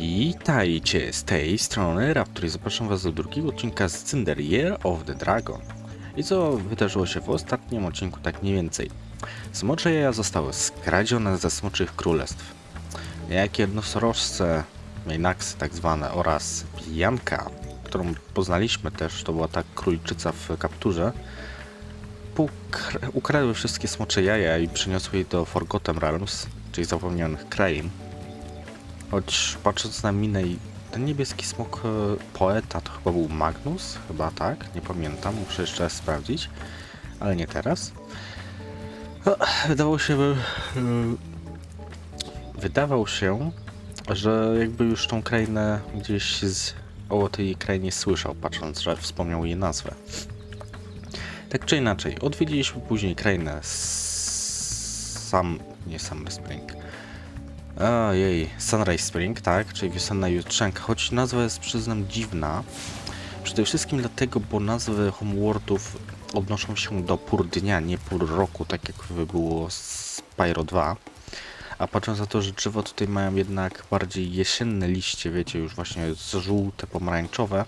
Witajcie z tej strony Raptor i zapraszam was do drugiego odcinka z Cinder Year of the Dragon. I co wydarzyło się w ostatnim odcinku tak mniej więcej. Smocze jaja zostały skradzione ze smoczych królestw. Niejakie jednorożce, Maynaxy tak zwane oraz Bianka, którą poznaliśmy też, to była ta króliczyca w kapturze, ukra- ukradły wszystkie smocze jaja i przyniosły je do Forgotten Realms, czyli zapomnianych krain. Choć patrząc na minę i ten niebieski smok e, poeta to chyba był Magnus, chyba tak, nie pamiętam, muszę jeszcze raz sprawdzić, ale nie teraz. No, wydawało się, by, e, wydawał się, że jakby już tą krainę gdzieś z, o tej krainie słyszał, patrząc, że wspomniał jej nazwę. Tak czy inaczej, odwiedziliśmy później krainę sam, nie Summer Spring, Ojej, Sunrise Spring, tak, czyli wiosenna jutrzenka, choć nazwa jest przyznam dziwna. Przede wszystkim dlatego, bo nazwy Homeworldów odnoszą się do pór dnia, nie pór roku, tak jak było z Pyro 2. A patrząc na to, że drzewa tutaj mają jednak bardziej jesienne liście, wiecie, już właśnie żółte, pomarańczowe,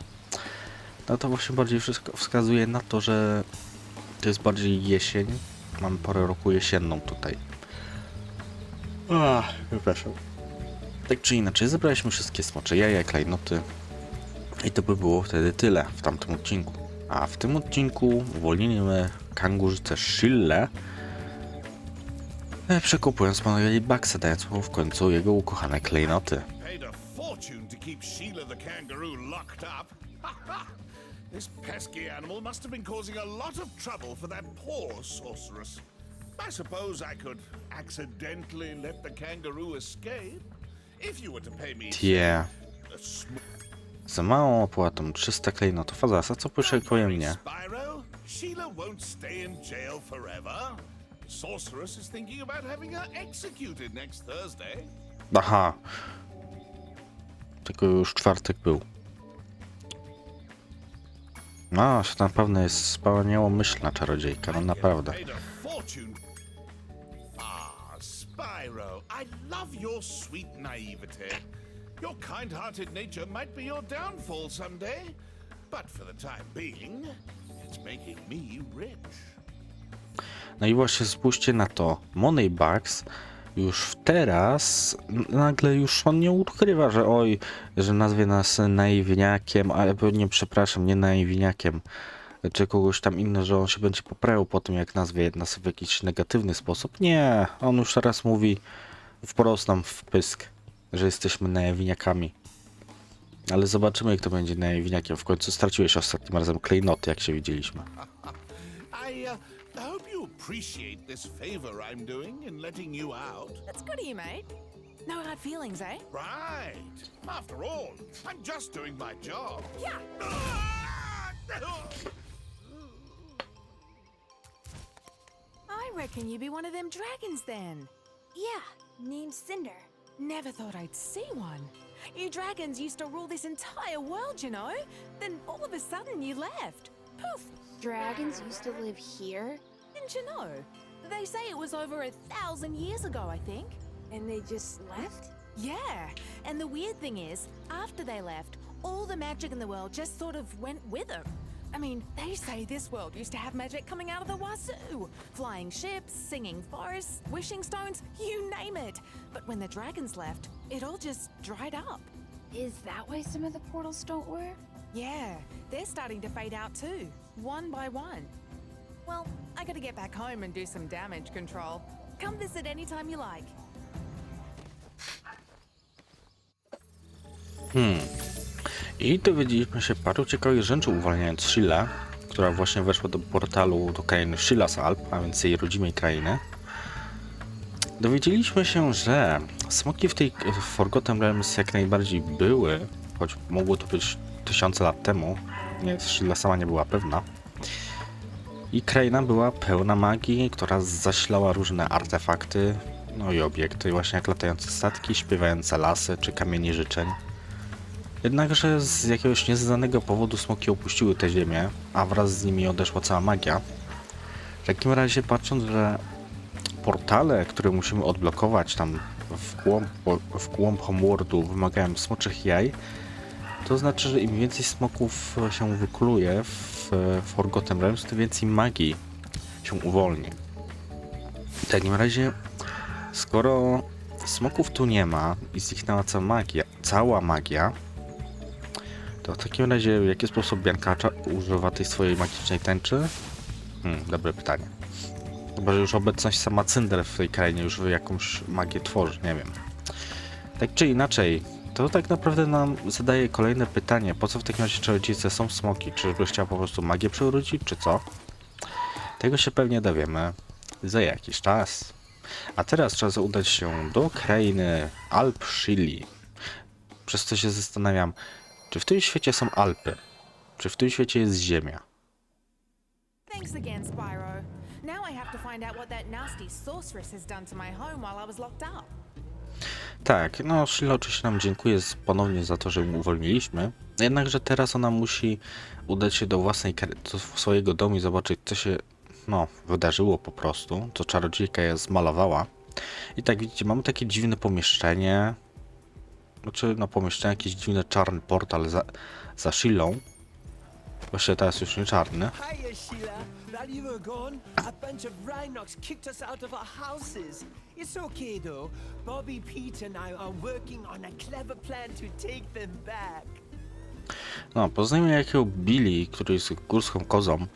no to właśnie bardziej wszystko wskazuje na to, że to jest bardziej jesień. Mamy porę roku jesienną tutaj. Ach, przepraszam. Tak czy inaczej, zebraliśmy wszystkie smocze jaja, klejnoty i to by było wtedy tyle w tamtym odcinku. A w tym odcinku uwolnimy kangurzycę Shille, e, przekupując Manueli Baxa, dając mu w końcu jego ukochane klejnoty. A this pesky animal must have been causing a lot of trouble for that poor sorceress. I suppose I could accidentally let the kangaroo escape. If you were to pay me Yeah. a small Za małą opłatą 300 klejnotów, a za co proszę powiem nie. Spyro, Sheila won't stay in jail forever. Sorceress is thinking about having her executed next Thursday. Aha. Tylko już czwartek był. No, to na pewno jest wspaniałomyślna czarodziejka, no naprawdę. Spyro, I love your sweet naivety. Your kind-hearted nature might be your downfall someday, but for the time being, it's making me rich. No i właśnie spójrzcie na to. Moneybugs już teraz nagle już on nie ukrywa, że oj, że nazwie nas naiwniakiem, ale pewnie przepraszam, nie naiwniakiem, czy kogoś tam innego, że on się będzie poprawiał po tym, jak nazwie nas w jakiś negatywny sposób. Nie, on już teraz mówi wprost nam w pysk, że jesteśmy naiwniakami. Ale zobaczymy, kto będzie naiwniakiem. W końcu straciłeś ostatnim razem klejnoty, jak się widzieliśmy. I uh, hope you appreciate this favor I'm doing in letting you out. That's good of you, mate. No hard feelings, eh? Right. After all, I'm just doing my job. Yeah. reckon you be one of them dragons then. Yeah, named Cinder. Never thought I'd see one. You dragons used to rule this entire world, you know? Then all of a sudden you left. Poof! Dragons used to live here, Didn't you know? They say it was over a thousand years ago, I think. and they just left? Yeah, and the weird thing is, after they left, all the magic in the world just sort of went with them. I mean, they say this world used to have magic coming out of the wazoo flying ships, singing forests, wishing stones, you name it. But when the dragons left, it all just dried up. Is that why some of the portals don't work? Yeah, they're starting to fade out too, one by one. Well, I gotta get back home and do some damage control. Come visit anytime you like. Hmm. I dowiedzieliśmy się paru ciekawych rzeczy uwalniając Sheila, która właśnie weszła do portalu do krainy Sheila's Alp, a więc jej rodzimej krainy. Dowiedzieliśmy się, że smoki w tej w Forgotten Realms jak najbardziej były, choć mogło to być tysiące lat temu. Nie, Sheila sama nie była pewna. I kraina była pełna magii, która zasilała różne artefakty, no i obiekty, właśnie jak latające statki, śpiewające lasy czy kamienie życzeń. Jednakże z jakiegoś nieznanego powodu smoki opuściły tę ziemię, a wraz z nimi odeszła cała magia. W takim razie patrząc, że portale, które musimy odblokować tam w głąb, w głąb Homeworldu wymagają smoczych jaj, to znaczy, że im więcej smoków się wykluje w Forgotten Realms, tym więcej magii się uwolni. W takim razie, skoro smoków tu nie ma i zniknęła cała magia, cała magia, to w takim razie w jaki sposób Biankacza używa tej swojej magicznej tęczy? Hmm, dobre pytanie. Chyba, że już obecność sama Cynder w tej krainie już jakąś magię tworzy, nie wiem. Tak czy inaczej, to tak naprawdę nam zadaje kolejne pytanie, po co w takim razie czarodziejce są smoki? Czy by chciała po prostu magię przywrócić, czy co? Tego się pewnie dowiemy za jakiś czas. A teraz czas udać się do krainy Alp Shili. Przez co się zastanawiam, czy w tym świecie są Alpy? Czy w tym świecie jest Ziemia? Thanks again, Spyro. Now I have to find out what that nasty sorceress has done to my home while I was locked up. Tak, no Shila oczywiście nam dziękuję ponownie za to, że ją uwolniliśmy. Jednakże teraz ona musi udać się do własnej do swojego domu i zobaczyć, co się no, wydarzyło po prostu, co czarodziejka je zmalowała. I tak widzicie, mamy takie dziwne pomieszczenie. Znaczy, no pomieszczenie, jakiś dziwny czarny portal za, za Shilą. Właściwie teraz już nie czarny. Hiya, Sheila. While you were gone, a bunch of Rhinox kicked us out of our houses. It's okay though. Bobby, Pete, and I are working on a clever plan to take them back. No, poznajmy jakiego Billy, który jest górską kozą.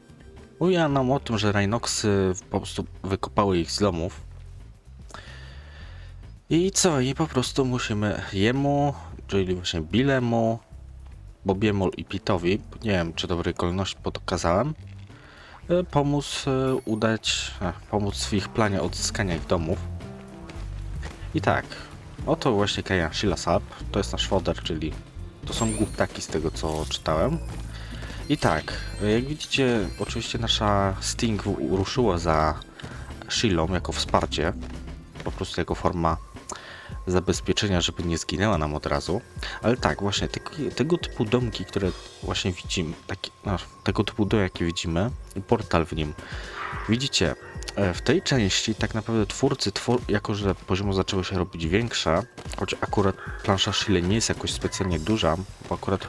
Mówi nam o tym, że Rhinoxy po prostu wykopały ich z domów. I co? I po prostu musimy jemu, czyli właśnie Billemu, Bobiemu i Pitowi, nie wiem czy dobrej kolejności pokazałem, e, pomóc e, udać, e, pomóc w ich planie odzyskania ich domów. I tak, oto właśnie kraina Sheila Sap, to jest nasz foder, czyli to są głuptaki z tego co czytałem. I tak, jak widzicie, oczywiście nasza Sting ruszyła za Shilą jako wsparcie, po prostu jako forma zabezpieczenia, żeby nie zginęła nam od razu. Ale tak, właśnie taki, tego typu domki, które właśnie widzimy, taki, no, tego typu dom, jaki widzimy, portal w nim. Widzicie, e, w tej części tak naprawdę twórcy, twór, jako że poziomy zaczęły się robić większe, choć akurat plansza Shile nie jest jakoś specjalnie duża, bo akurat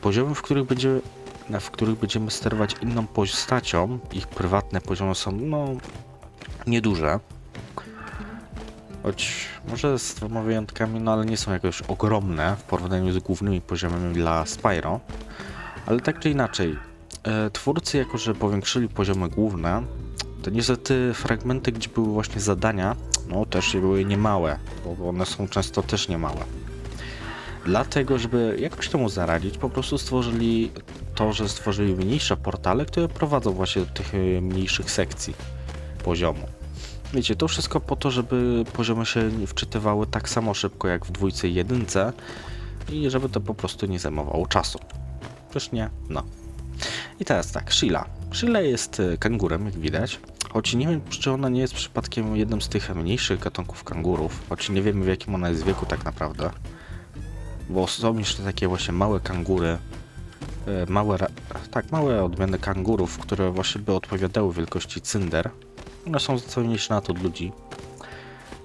poziomy, w których będziemy w których będziemy sterować inną postacią, ich prywatne poziomy są no nieduże. Choć może z dwoma wyjątkami, no ale nie są jakoś ogromne w porównaniu z głównymi poziomami dla Spyro. Ale tak czy inaczej, e, twórcy jako, że powiększyli poziomy główne, to niestety fragmenty, gdzie były właśnie zadania, no też były niemałe, bo one są często też niemałe. Dlatego, żeby jakoś temu zaradzić, po prostu stworzyli to, że stworzyli mniejsze portale, które prowadzą właśnie do tych e, mniejszych sekcji poziomu. Wiecie, to wszystko po to, żeby poziomy się nie wczytywały tak samo szybko jak w dwójce i jedynce i żeby to po prostu nie zajmowało czasu. Przecież nie? No. I teraz tak, Sheila. Sheila jest e, kangurem, jak widać. Choć nie wiem, czy ona nie jest przypadkiem jednym z tych mniejszych gatunków kangurów, choć nie wiemy w jakim ona jest wieku tak naprawdę. Bo są jeszcze takie właśnie małe kangury, e, małe, tak, małe odmiany kangurów, które właśnie by odpowiadały wielkości cynder. One są co mniejsze na to od ludzi.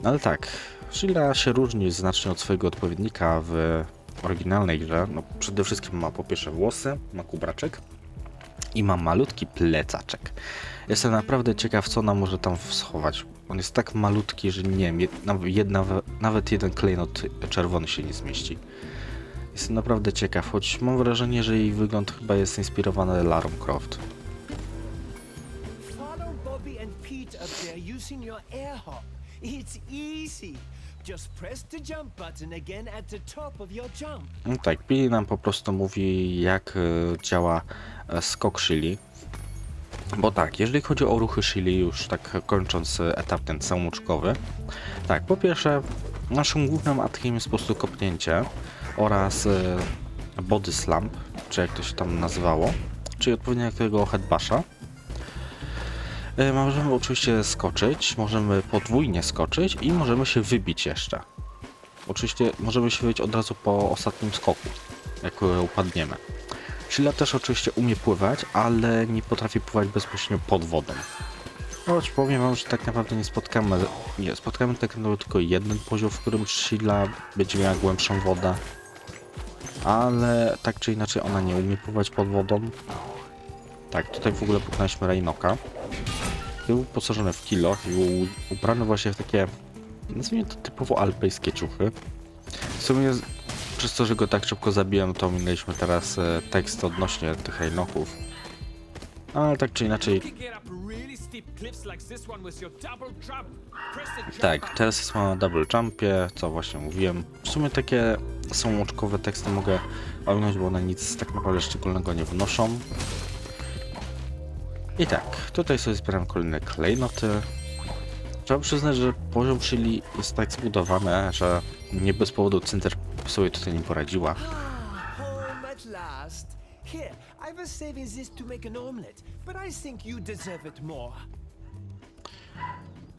No ale tak, Sheila się różni znacznie od swojego odpowiednika w oryginalnej grze. No, przede wszystkim ma po pierwsze włosy, ma kubraczek i ma malutki plecaczek. Jestem naprawdę ciekaw, co ona może tam schować. On jest tak malutki, że nie wiem, jedna, nawet jeden klejnot czerwony się nie zmieści. Jestem naprawdę ciekaw, choć mam wrażenie, że jej wygląd chyba jest inspirowany Larą Croft. Hop. It's easy. Just press the jump button again at the top of your jump. No tak, Billy nam po prostu mówi, jak e, działa e, skok Shili. Bo tak, jeżeli chodzi o ruchy Shili, już tak kończąc e, etap ten samouczkowy, tak, po pierwsze, naszym głównym atakiem jest po prostu kopnięcie oraz body slam, czy jak to się tam nazywało, czyli odpowiednio tego headbasha. E, Możemy oczywiście skoczyć, możemy podwójnie skoczyć i możemy się wybić jeszcze. Oczywiście możemy się wyjść od razu po ostatnim skoku, jak e, upadniemy. Sheila też oczywiście umie pływać, ale nie potrafi pływać bezpośrednio pod wodą. Choć powiem wam, że tak naprawdę nie spotkamy, nie, spotkamy tak naprawdę tylko jeden poziom, w którym Sheila będzie miała głębszą wodę. Ale tak czy inaczej ona nie umie pływać pod wodą. Tak, tutaj w ogóle pokonaliśmy Reinoka. Był wyposażony w kilo i był ubrany właśnie w takie, nazwijmy to typowo alpejskie ciuchy. W sumie przez to, że go tak szybko zabiłem, to minęliśmy teraz e, tekst odnośnie tych Reinoków. Ale tak czy inaczej, Tak, teraz jest na double jumpie, co właśnie mówiłem. W sumie takie są łączkowe teksty, mogę ominąć, bo one nic tak naprawdę szczególnego nie wnoszą. I tak, tutaj sobie zbieram kolejne klejnoty. Trzeba przyznać, że poziom Chili jest tak zbudowany, że nie bez powodu Cynter sobie tutaj nie poradziła. Ah.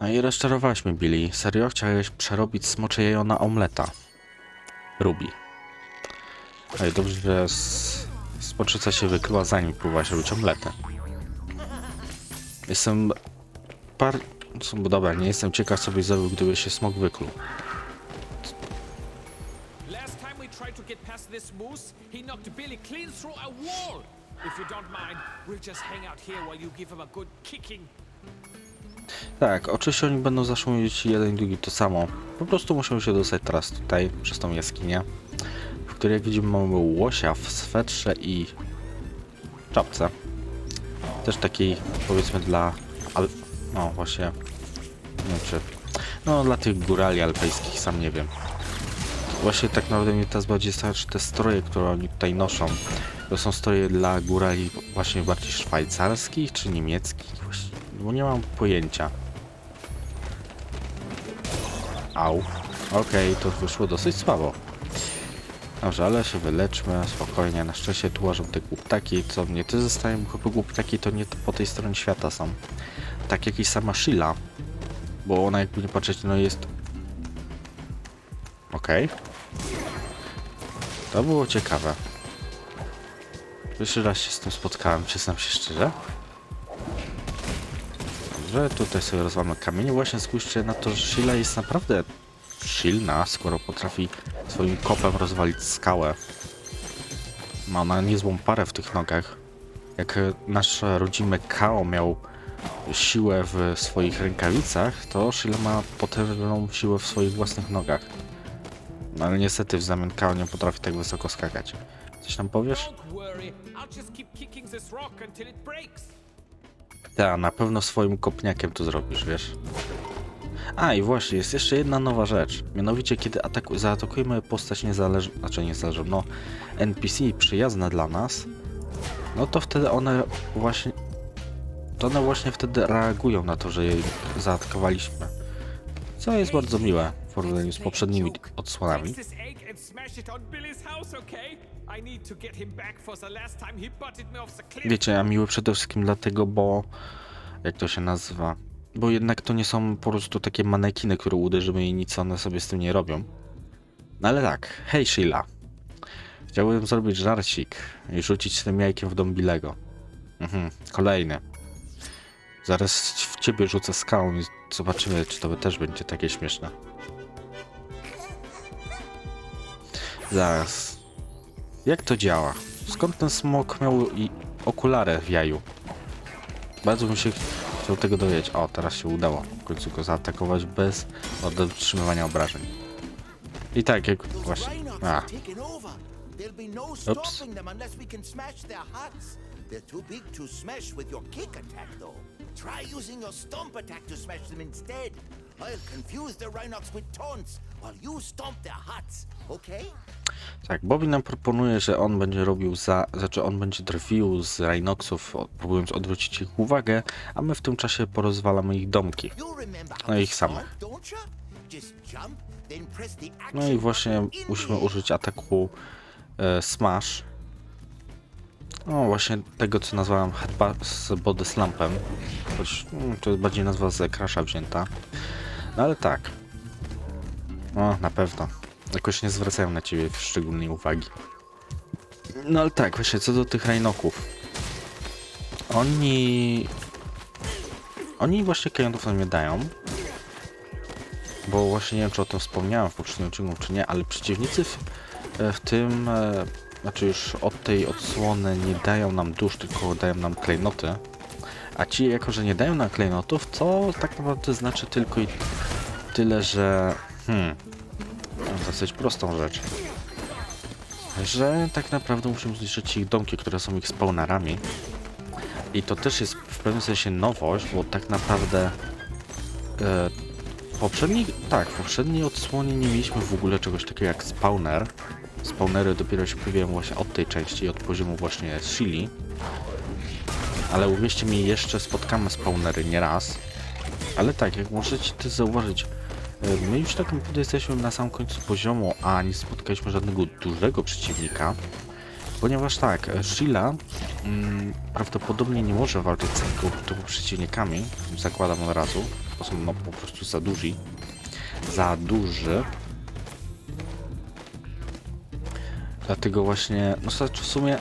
No i rozczarowałeś mnie, Billy. Serio? Chciałeś przerobić smocze jajo na omleta. Ruby. Ej, dobrze, że s- smoczyca się wykryła zanim próbowałaś robić omletę. Jestem... par... bo Dobra, nie jestem ciekaw, co byś zrobił, gdyby się smok wykluł. Last time we tried to get past this moose, he knocked Billy clean through a wall. If you don't mind, we'll just hang out here while you give him a good kicking. Tak, oczywiście oni będą zawsze mówić jeden i drugi to samo. Po prostu muszą się dostać teraz tutaj, przez tą jaskinię, w której jak widzimy mamy łosia w swetrze i czapce. Też takiej powiedzmy dla... Al... no właśnie... nie wiem czy... no dla tych górali alpejskich, sam nie wiem. Właśnie tak naprawdę mnie teraz bardziej stać te stroje, które oni tutaj noszą. To są stroje dla górali właśnie bardziej szwajcarskich czy niemieckich? Bo nie mam pojęcia. Au. Okej, to wyszło dosyć słabo. Dobrze, ale się wyleczmy, spokojnie. Na szczęście tu łażą te głuptaki, co mnie ty zostają, bo głuptaki to nie po tej stronie świata są. Tak jak i sama Sheila. Bo ona jakby nie patrzeć, no jest... Okej. To było ciekawe. Pierwszy raz się z tym spotkałem, przyznam się szczerze. Dobrze, tutaj sobie rozwalamy kamienie. Właśnie spójrzcie na to, że Sheila jest naprawdę silna, skoro potrafi swoim kopem rozwalić skałę. Ma ona niezłą parę w tych nogach. Jak nasz rodzimy Kao miał siłę w swoich rękawicach, to Sheila ma potężną siłę w swoich własnych nogach. No ale niestety w zamian Kao nie potrafi tak wysoko skakać. Coś tam powiesz? Tak, na pewno swoim kopniakiem to zrobisz, wiesz. A i właśnie, jest jeszcze jedna nowa rzecz. Mianowicie, kiedy ataku zaatakujemy postać niezależną, znaczy niezależną, no NPC przyjazne dla nas, no to wtedy one właśnie, to one właśnie wtedy reagują na to, że jej zaatakowaliśmy. Co jest bardzo miłe w porównaniu z poprzednimi odsłonami. Wiecie, a miły przede wszystkim dlatego, bo jak to się nazywa? Bo jednak to nie są po prostu takie manekiny, które uderzymy i nic one sobie z tym nie robią. No ale tak, hej Sheila. Chciałbym zrobić żarcik i rzucić tym jajkiem w dom Billego. Mhm, kolejny. Zaraz w ciebie rzucę skałą i zobaczymy, czy to też będzie takie śmieszne. Zaraz. Jak to działa? Skąd ten smok miał i okulary w jaju? Bardzo bym się chciał tego dowiedzieć. O, teraz się udało w końcu go zaatakować bez otrzymywania obrażeń. I tak, jak właśnie... A, huts. They're too big to smash with your kick attack, though. Try using your stomp attack to smash them instead. I'll confuse the Rhinox with taunts while you stomp their huts, okay? tak, Bobby nam proponuje, że on będzie robił za... Znaczy, on będzie drwił z Rhinoxów, próbując odwrócić ich uwagę, a my w tym czasie porozwalamy ich domki. No ich samych. No i właśnie button in musimy użyć ataku e, Smash. No właśnie tego, co nazwałem Headbutt z Body Slumpem. Choć mm, to jest bardziej nazwa z Crasha wzięta. No ale tak. No, na pewno. Jakoś nie zwracają na ciebie szczególnej uwagi. No ale tak, właśnie co do tych Rhinoków. Oni oni właśnie klejnotów nam nie dają. Bo właśnie nie wiem, czy o tym wspomniałem w poprzednim odcinku, czy nie, ale przeciwnicy w, w tym, e, znaczy już od tej odsłony nie dają nam dusz, tylko dają nam klejnoty. A ci, jako że nie dają nam klejnotów, to tak naprawdę znaczy tylko i tyle, że... Hmm, mam dosyć prostą rzecz. Że tak naprawdę musimy zniszczyć ich domki, które są ich spawnerami. I to też jest w pewnym sensie nowość, bo tak naprawdę e, poprzedni, tak, w poprzedniej odsłonie nie mieliśmy w ogóle czegoś takiego jak spawner. Spawnery dopiero się pojawiają właśnie od tej części, od poziomu właśnie Shili. Ale uwierzcie mi, jeszcze spotkamy spawnery nie raz. Ale tak, jak możecie też zauważyć, my już tak naprawdę jesteśmy na samym końcu poziomu, a nie spotkaliśmy żadnego dużego przeciwnika. Ponieważ tak, e, Sheila mm, prawdopodobnie nie może walczyć z typu przeciwnikami, zakładam od razu, bo są no, po prostu za duzi. Za duży. Dlatego właśnie, no w sumie,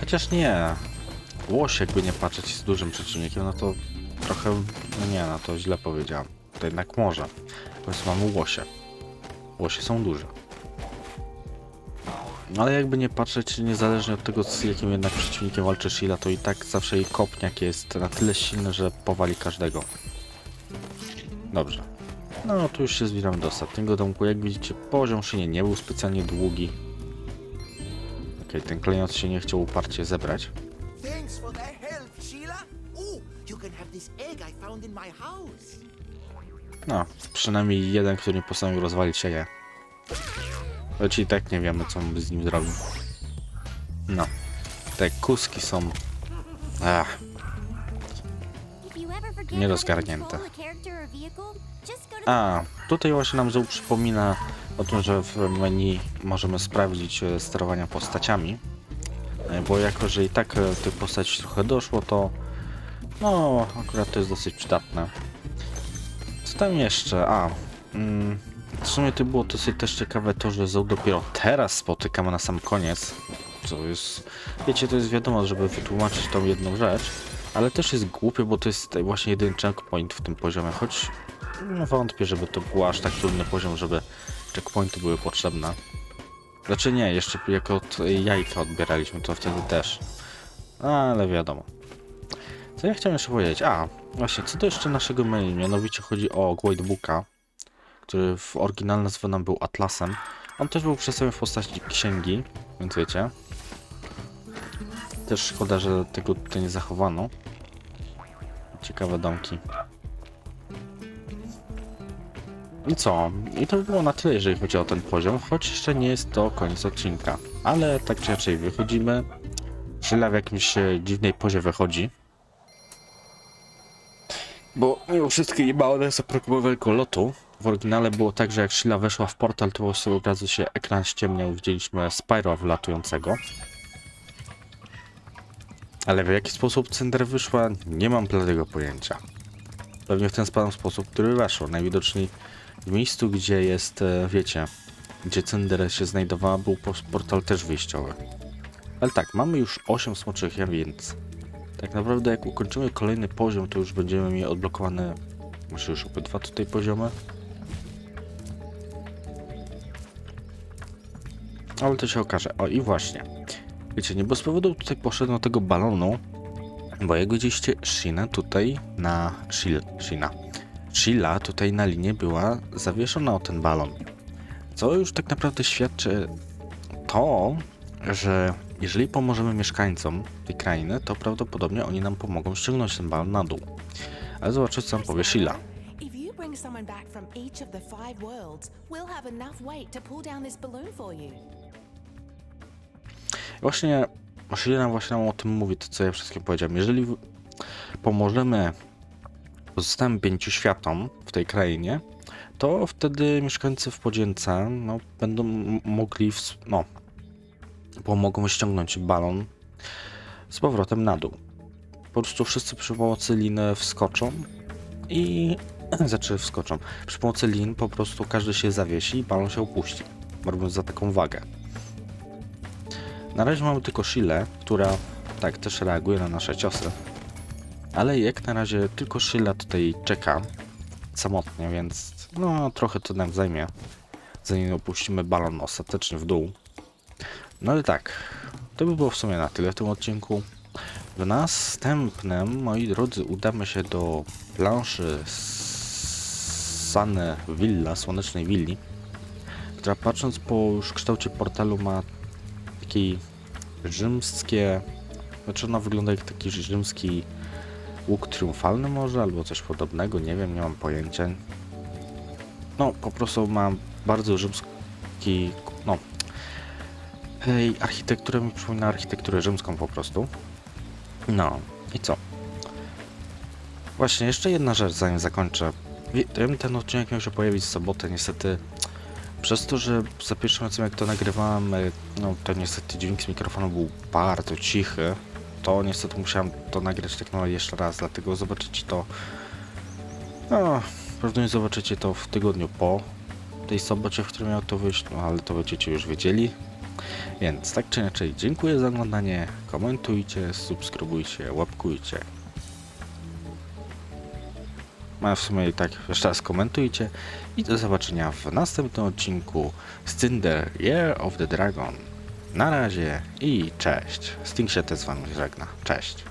chociaż nie, Łoś jakby nie patrzeć jest dużym przeciwnikiem, no to trochę, no nie, no to źle powiedziałem. To jednak może. Po prostu mamy łosie. Łosie są duże. No ale jakby nie patrzeć, niezależnie od tego z jakim jednak przeciwnikiem walczy Sheila, to i tak zawsze jej kopniak jest na tyle silny, że powali każdego. Dobrze. No tu już się zbieramy do ostatniego domku. Jak widzicie, poziom Shinie nie był specjalnie długi. Okej, ten klejnot się nie chciał uparcie zebrać. No, przynajmniej jeden, który postanowił rozwalić się je. Choć i tak nie wiemy, co by z nim zrobił. No. Te kuski są... Ach, Nierozgarnięte. A, tutaj właśnie nam Zoom przypomina o tym, że w menu możemy sprawdzić e, sterowania postaciami. E, Bo jako, że i tak e, tych postaci trochę doszło, to no, akurat to jest dosyć przydatne. Tam jeszcze? A, mm, w sumie to było dosyć też ciekawe to, że Zoe dopiero teraz spotykamy na sam koniec. Co jest, wiecie, to jest wiadomo, żeby wytłumaczyć tą jedną rzecz, ale też jest głupie, bo to jest właśnie jeden checkpoint w tym poziomie, choć no, wątpię, żeby to był aż tak trudny poziom, żeby checkpointy były potrzebne. Znaczy nie, jeszcze jak od jajka odbieraliśmy, to wtedy też. Ale wiadomo. Co ja chciałem jeszcze powiedzieć? A, właśnie, co do jeszcze naszego menu, mianowicie chodzi o Guidebooka, który w oryginalnej nazwie był Atlasem. On też był przedstawiony w postaci księgi, więc wiecie. Też szkoda, że tego tutaj nie zachowano. Ciekawe domki. I co? I to by było na tyle, jeżeli chodzi o ten poziom, choć jeszcze nie jest to koniec odcinka. Ale tak czy inaczej wychodzimy. Szyla w jakimś e, dziwnej pozie wychodzi. Bo mimo wszystko nie ma ona zaprogramowego lotu. W oryginale było tak, że jak Sheila weszła w portal, to sobie od razu się ekran ściemniał i widzieliśmy Spyro wylatującego. Ale w jaki sposób Cinder wyszła, nie mam bladego pojęcia. Pewnie w ten sam sposób, który weszło. Najwidoczniej w miejscu, gdzie jest, e, wiecie, gdzie Cinder się znajdowała, był po- portal też wyjściowy. Ale tak, mamy już 8 smoczych ja więc tak naprawdę jak ukończymy kolejny poziom, to już będziemy mieli odblokowane, może już obydwa tutaj poziomy. Ale to się okaże. O i właśnie. Wiecie, nie bez powodu tutaj poszedłem do tego balonu, bo jak widzieliście, Shina tutaj na... Shil, Shina. Sheila tutaj na linie była zawieszona o ten balon. Co już tak naprawdę świadczy to, że jeżeli pomożemy mieszkańcom tej krainy, to prawdopodobnie oni nam pomogą ściągnąć ten balon na dół. Ale zobaczcie, co nam powie Sheila. Właśnie Sheila nam właśnie nam o tym mówi, to co ja wszystkim powiedziałem. Jeżeli pomożemy pozostałym pięciu światom w tej krainie, to wtedy mieszkańcy w podzięce no, będą mogli, no, pomogą ściągnąć balon z powrotem na dół. Po prostu wszyscy przy pomocy liny wskoczą i znaczy wskoczą. Przy pomocy lin po prostu każdy się zawiesi i balon się opuści, robiąc za taką wagę. Na razie mamy tylko Shilę, która tak też reaguje na nasze ciosy. Ale jak na razie tylko Sheila tutaj czeka samotnie, więc no trochę to nam zajmie, zanim opuścimy balon ostatecznie w dół. No ale tak, to by było w sumie na tyle w tym odcinku. W następnym, moi drodzy, udamy się do planszy Sane Villa, Słonecznej Willi, która patrząc po już kształcie portalu ma taki rzymskie, znaczy ona wygląda jak taki rzymski łuk triumfalny może, albo coś podobnego, nie wiem, nie mam pojęcia. No, po prostu ma bardzo rzymski, no, jej architekturę mi przypomina architekturę rzymską po prostu. No, i co? Właśnie, jeszcze jedna rzecz, zanim zakończę. Wie- Wiem, ten odcinek miał się pojawić w sobotę, niestety przez to, że za pierwszym razem jak to nagrywałem, e, no to niestety dźwięk z mikrofonu był bardzo cichy, to niestety musiałem to nagrać tak naprawdę jeszcze raz, dlatego zobaczycie to, no, prawdopodobnie zobaczycie to w tygodniu po tej sobocie, w którym miał to wyjść, no ale to będziecie już wiedzieli. Więc tak czy inaczej, dziękuję za oglądanie, komentujcie, subskrybujcie, łapkujcie. No, A w sumie tak jeszcze raz komentujcie i do zobaczenia w następnym odcinku z Year of the Dragon. Na razie i cześć. Sting się też z wami żegna. Cześć.